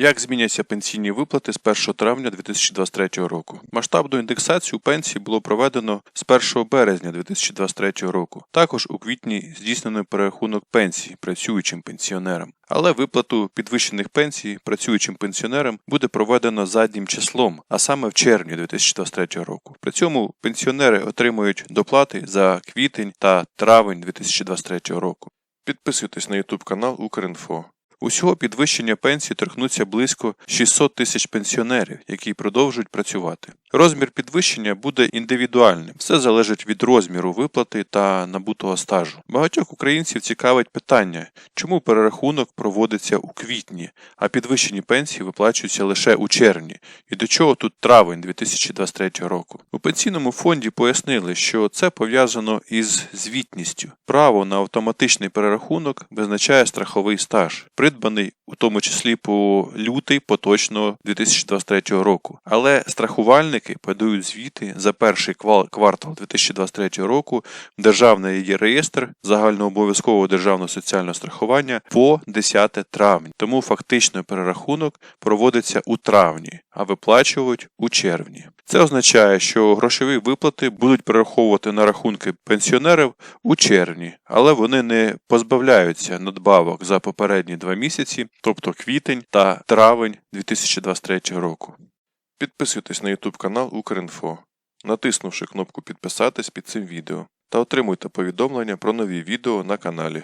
Як зміняться пенсійні виплати з 1 травня 2023 року? Масштабну індексацію пенсій було проведено з 1 березня 2023 року. Також у квітні здійснено перерахунок пенсій працюючим пенсіонерам. Але виплату підвищених пенсій працюючим пенсіонерам буде проведено заднім числом, а саме в червні 2023 року. При цьому пенсіонери отримують доплати за квітень та травень 2023 року. Підписуйтесь на YouTube канал Укрінфо. Усього підвищення пенсії торкнуться близько 600 тисяч пенсіонерів, які продовжують працювати. Розмір підвищення буде індивідуальним, все залежить від розміру виплати та набутого стажу. Багатьох українців цікавить питання, чому перерахунок проводиться у квітні, а підвищені пенсії виплачуються лише у червні, і до чого тут травень 2023 року. У пенсійному фонді пояснили, що це пов'язано із звітністю. Право на автоматичний перерахунок визначає страховий стаж, придбаний у тому числі по лютий поточного 2023 року. Але страхувальники подають звіти за перший квартал 2023 року Державний реєстр загальнообов'язкового державного соціального страхування по 10 травня. Тому фактично перерахунок проводиться у травні, а виплачують у червні. Це означає, що грошові виплати будуть перераховувати на рахунки пенсіонерів у червні, але вони не позбавляються надбавок за попередні два місяці, тобто квітень та травень 2023 року. Підписуйтесь на YouTube канал Укрінфо, натиснувши кнопку підписатись під цим відео та отримуйте повідомлення про нові відео на каналі.